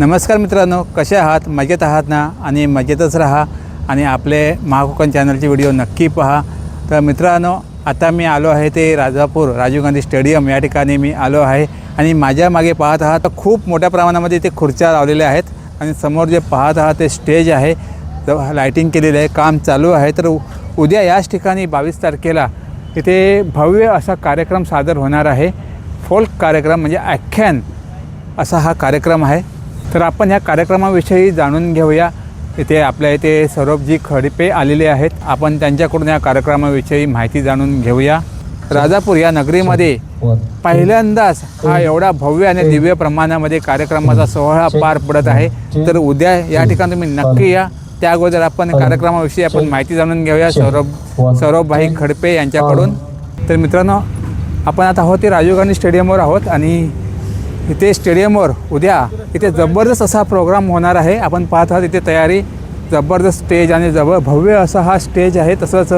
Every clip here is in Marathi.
नमस्कार मित्रांनो कसे आहात? मजेत आहात ना? आणि मजेतच राहा आणि आपले महाकोकण चॅनलचे व्हिडिओ नक्की पहा. तर मित्रांनो आता मी आलो आहे ते राजापूर राजीव गांधी स्टेडियम. या ठिकाणी मी आलो आहे आणि माझ्या मागे पाहत आहात खूप मोठ्या प्रमाणामध्ये इथे खुर्च्या लावलेल्या आहेत आणि समोर जे पाहत आहात ते स्टेज आहे. लायटिंग केलेलं आहे काम चालू आहे. तर उ- उद्या याच ठिकाणी बावीस तारखेला इथे भव्य असा कार्यक्रम सादर होणार आहे. फोल्क कार्यक्रम म्हणजे आख्यान असा हा कार्यक्रम आहे. तर आपण ह्या कार्यक्रमाविषयी जाणून घेऊया. इथे आपल्या इथे सौरभजी खडपे आलेले आहेत. आपण त्यांच्याकडून या कार्यक्रमाविषयी माहिती जाणून घेऊया. राजापूर या नगरीमध्ये पहिल्यांदाच हा एवढा भव्य आणि दिव्य प्रमाणामध्ये कार्यक्रमाचा सोहळा पार पडत आहे. तर उद्या या ठिकाणी तुम्ही नक्की या. त्या अगोदर आपण कार्यक्रमाविषयी आपण माहिती जाणून घेऊया सौरभ सौरभभाई खडपे यांच्याकडून. तर मित्रांनो आपण आता आहोत ते राजीव गांधी स्टेडियमवर आहोत आणि इथे स्टेडियमवर उद्या इथे जबरदस्त असा प्रोग्राम होणार आहे. आपण पाहत आहात इथे तयारी जबरदस्त स्टेज आणि जवळ भव्य असा हा स्टेज आहे. तसंच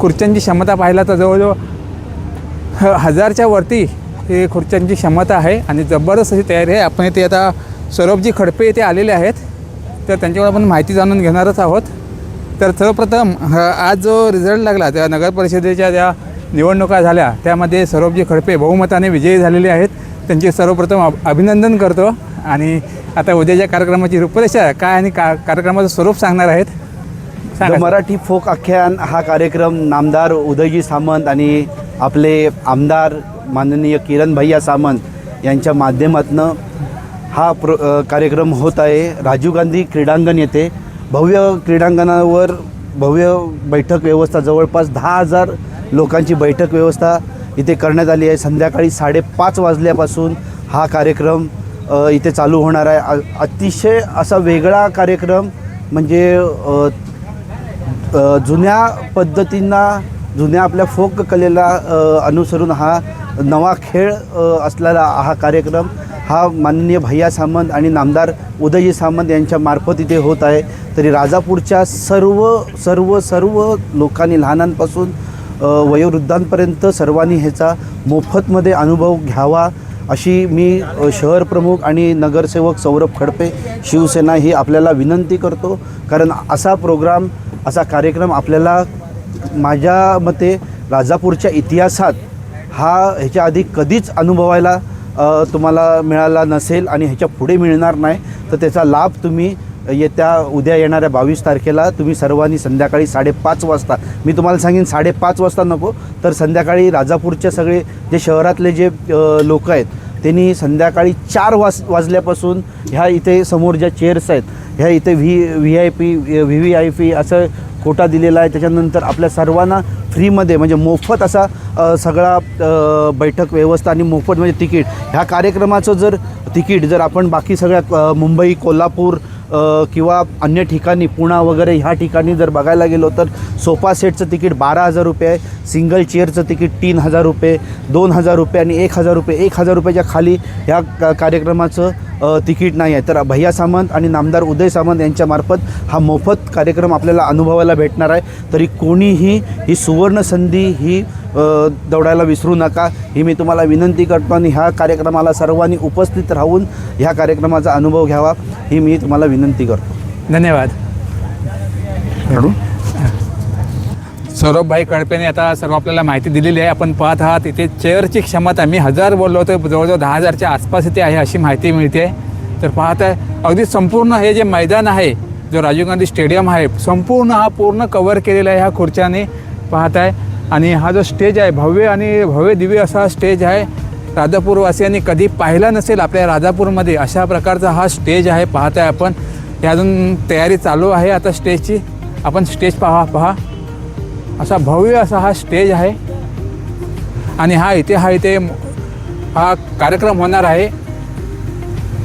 खुर्च्यांची क्षमता पाहिला तर जवळजवळ ह हजारच्या वरती ही खुर्च्यांची क्षमता आहे आणि जबरदस्त अशी तयारी आहे. आपण इथे आता सौरभजी खडपे इथे आलेले आहेत. तर त्यांच्याकडून आपण माहिती जाणून घेणारच आहोत. तर सर्वप्रथम आज जो रिझल्ट लागला त्या नगरपरिषदेच्या ज्या निवडणुका झाल्या त्यामध्ये सौरभजी खडपे बहुमताने विजयी झालेले आहेत. त्यांचे सर्वप्रथम अभ- अभिनंदन करतो. आणि आता उद्याच्या कार्यक्रमाची रूपरेषा काय आणि का कार्यक्रमाचं स्वरूप सांगणार आहेत. द मराठी फोक आख्यान हा कार्यक्रम नामदार उदयजी सामंत आणि आपले आमदार माननीय किरण भैया सामंत यांच्या माध्यमातनं हा प्र कार्यक्रम होत आहे. राजीव गांधी क्रीडांगण येथे. भव्य क्रीडांगणावर भव्य बैठक व्यवस्था जवळपास दहा हजार लोकांची बैठक व्यवस्था इथे करण्यात आली आहे. संध्याकाळी साडेपाच वाजल्यापासून हा कार्यक्रम इथे चालू होणार आहे. अतिशय असा वेगळा कार्यक्रम म्हणजे जुन्या पद्धतींना जुन्या आपल्या फोक कलेला अनुसरून हा नवा खेळ असलेला हा कार्यक्रम. हा माननीय भैया सामंत आणि नामदार उदयजी सामंत यांच्या मार्फत इथे होत आहे. तरी राजापूरच्या सर्व सर्व सर्व लोकांनी लहानांपासून वयोवृद्धांपर्यंत सर्वांनी ह्याचा मोफतमध्ये अनुभव घ्यावा अशी मी शहर प्रमुख आणि नगरसेवक सौरभ खडपे शिवसेना ही आपल्याला विनंती करतो. कारण असा प्रोग्राम असा कार्यक्रम आपल्याला माझ्या मते राजापूरच्या इतिहासात हा ह्याच्या आधी कधीच अनुभवायला तुम्हाला मिळाला नसेल आणि ह्याच्या पुढे मिळणार नाही. तर त्याचा लाभ तुम्ही येत्या उद्या येणाऱ्या बावीस तारखेला तुम्ही सर्वांनी संध्याकाळी साडेपाच वाजता मी तुम्हाला सांगेन साडेपाच वाजता नको तर संध्याकाळी राजापूरच्या सगळे जे शहरातले जे लोक आहेत त्यांनी संध्याकाळी चार वाज वाजल्यापासून ह्या इथे समोर ज्या चेअर्स आहेत ह्या इथे V V I P V V I P असं कोटा दिलेला आहे त्याच्यानंतर आपल्या सर्वांना फ्रीमध्ये म्हणजे मोफत असा सगळा बैठक व्यवस्था आणि मोफत म्हणजे तिकीट ह्या कार्यक्रमाचं जर तिकीट जर आपण बाकी सगळ्या मुंबई कोल्हापूर किंवा अन्य ठिकाणी पुणा वगैरे ह्या ठिकाणी जर बघायला गेलो तर सोफा सेटचं तिकीट बारा हजार रुपये आहे. सिंगल चेअरचं तिकीट तीन हजार रुपये दोन हजार रुपये आणि एक हजार रुपये. एक हजार रुपयाच्या खाली ह्या का कार्यक्रमाचं तिकीट नाही आहे. तर भैया सामंत आणि नामदार उदय सामंत यांच्यामार्फत हा मोफत कार्यक्रम आपल्याला अनुभवायला भेटणार आहे. तरी कोणीही ही सुवर्ण संधी ही दौडायला विसरू नका. ही मी तुम्हाला विनंती करतो आणि ह्या कार्यक्रमाला सर्वांनी उपस्थित राहून ह्या कार्यक्रमाचा अनुभव घ्यावा. ही मी तुम्हाला विनंती करतो. धन्यवाद. सौरभभाई कडपेने आता सर्व आपल्याला माहिती दिलेली आहे. आपण पाहत आहात इथे चेअरची क्षमता. मी हजार बोललो होतो जवळजवळ दहा हजारच्या आसपास इथे आहे अशी माहिती मिळते. तर पाहत आहे अगदी संपूर्ण हे जे मैदान आहे जो राजीव गांधी स्टेडियम आहे संपूर्ण हा पूर्ण कवर केलेला आहे ह्या खुर्च्याने. पाहत आहे आणि हा जो स्टेज आहे भव्य आणि भव्य दिव्य असा स्टेज आहे. राजापूरवासियांनी कधी पाहिला नसेल आपल्या राजापूरमध्ये अशा प्रकारचा हा स्टेज आहे पाहत आहे आपण. हे अजून तयारी चालू आहे आता स्टेजची. आपण स्टेज पहा पहा. असा भव्य असा हा स्टेज आहे. आणि हा इथे हा इथे हा कार्यक्रम होणार आहे.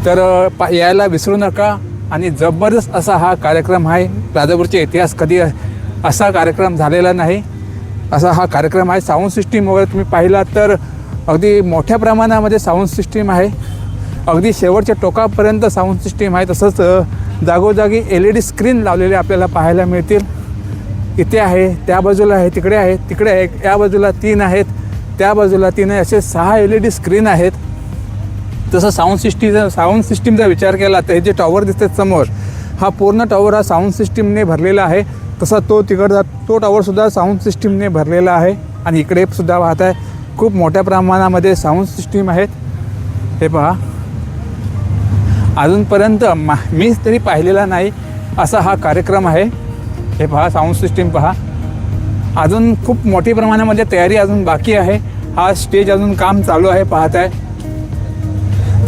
तर पा यायला विसरू नका. आणि जबरदस्त असा हा कार्यक्रम आहे. राजापूरचे इतिहास कधी असा कार्यक्रम झालेला नाही. असा हा कार्यक्रम आहे. साऊंड सिस्टीम वगैरे तुम्ही पाहिलात तर अगदी मोठ्या प्रमाणामध्ये साऊंड सिस्टीम आहे. अगदी शेवटच्या टोकापर्यंत साऊंड सिस्टीम आहे. तसंच जागोजागी एल ई डी स्क्रीन लावलेले आपल्याला पाहायला मिळतील. इथे आहे त्या बाजूला आहे तिकडे आहे तिकडे आहे या बाजूला तीन आहेत त्या बाजूला तीन आहे. असे सहा एल ई डी स्क्रीन आहेत. तसं साऊंड सिस्टीमचा साऊंड सिस्टीमचा विचार केला तर हे जे टॉवर दिसतात समोर हा पूर्ण टॉवर हा साऊंड सिस्टीमने भरलेला आहे. तसा तो तिकडचा तो टॉवरसुद्धा साऊंड सिस्टीमने भरलेला आहे. आणि इकडे सुद्धा वाहत आहे खूप मोठ्या प्रमाणामध्ये साऊंड सिस्टीम आहेत. हे पहा. अजूनपर्यंत मा मीच तरी पाहिलेला नाही असा हा कार्यक्रम आहे. हे पहा साऊंड सिस्टीम पहा. अजून खूप मोठी प्रमाणामध्ये तयारी अजून बाकी आहे. हा स्टेज अजून काम चालू आहे पाहत आहे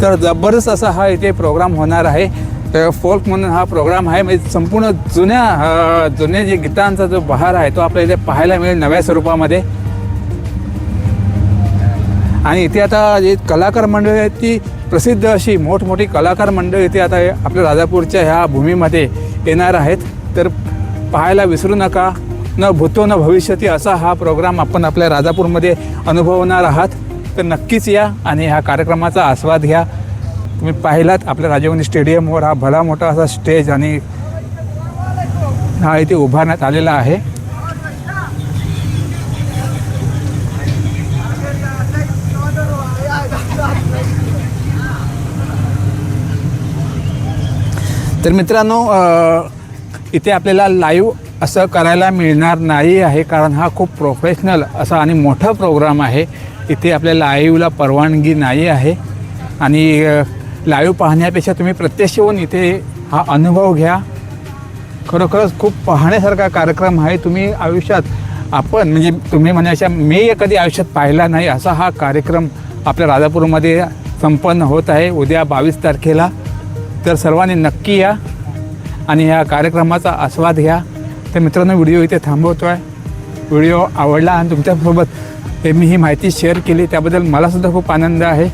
तर जबरदस्त असा हा इथे प्रोग्राम होणार आहे. तर फोल्क म्हणून हा प्रोग्राम आहे. म्हणजे संपूर्ण जुन्या जुन्या जुने जे गीतांचा जो बहार आहे तो आपल्याला इथे पाहायला मिळेल नव्या स्वरूपामध्ये. आणि इथे आता जे कलाकार मंडळी आहेत ती प्रसिद्ध अशी मोठमोठी कलाकार मंडळी इथे आता आपल्या राजापूरच्या ह्या भूमीमध्ये येणार आहेत. तर पाहायला विसरू नका न भूतो न भविष्यती असा हा प्रोग्राम आपण आपल्या राजापूरमध्ये अनुभवणार आहात. तर नक्कीच या आणि ह्या कार्यक्रमाचा आस्वाद घ्या. तुम्ही पाहिलात आपल्या राजीवनी स्टेडियमवर हा भला मोठा असा स्टेज आणि हा इथे उभारण्यात आलेला आहे. तर मित्रांनो इथे आपल्याला लाईव्ह असं करायला मिळणार नाही आहे कारण हा खूप प्रोफेशनल असा आणि मोठा प्रोग्राम आहे. इथे आपल्याला लाईव्हला परवानगी नाही आहे. आणि लाईव्ह पाहण्यापेक्षा तुम्ही प्रत्यक्ष येऊन इथे हा अनुभव घ्या. खरोखरच खूप पाहण्यासारखा कार्यक्रम आहे. तुम्ही आयुष्यात आपण म्हणजे तुम्ही म्हणायच्या मी कधी आयुष्यात पाहिला नाही असा हा कार्यक्रम आपल्या राजापूरमध्ये संपन्न होत आहे. उद्या बावीस तारखेला. तर सर्वांनी नक्की या आणि या कार्यक्रमाचा आस्वाद घ्या. तर मित्रांनो व्हिडिओ इथे थांबवतो आहे व्हिडिओ आवडला आणि तुमच्यासोबत मी ही माहिती शेअर केली त्याबद्दल मलासुद्धा खूप आनंद आहे.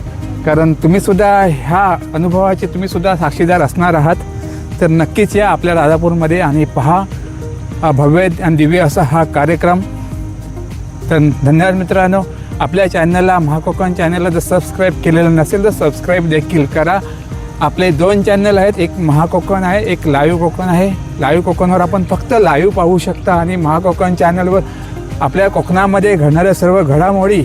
कारण तुम्हीसुद्धा ह्या अनुभवाचे तुम्हीसुद्धा साक्षीदार असणार आहात. तर नक्कीच या आपल्या राजापूरमध्ये आणि पहा भव्य आणि दिव्य असा हा कार्यक्रम. तर धन्यवाद मित्रांनो आपल्या चॅनलला महाकोकण चॅनलला जर सबस्क्राईब केलेलं नसेल तर सबस्क्राईब देखील करा. आपले दोन चॅनल आहेत एक महाकोकण आहे एक लाईव्ह कोकण आहे. लाईव्ह कोकणवर आपण फक्त लाईव्ह पाहू शकता आणि महाकोकण चॅनलवर आपल्या कोकणामध्ये घडणाऱ्या सर्व घडामोडी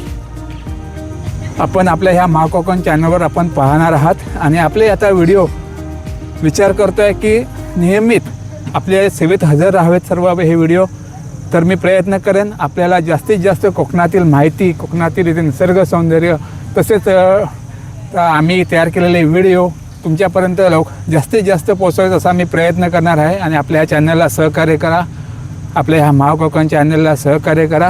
आपण आपल्या ह्या महाकोकण चॅनलवर आपण पाहणार आहात. आणि आपले आता व्हिडिओ विचार करतो आहे की नियमित आपल्या सेवेत हजर राहावेत सर्व हे व्हिडिओ. तर मी प्रयत्न करेन आपल्याला जास्तीत जास्त कोकणातील माहिती कोकणातील इथे निसर्ग सौंदर्य तसेच आम्ही तयार केलेले व्हिडिओ तुमच्यापर्यंत लवक जास्तीत जास्त पोचवायचा असा मी प्रयत्न करणार आहे. आणि आपल्या ह्या चॅनलला सहकार्य करा. आपल्या ह्या महाकोकण चॅनलला सहकार्य करा.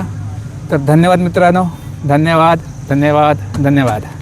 तर धन्यवाद मित्रांनो. धन्यवाद. धन्यवाद धन्यवाद.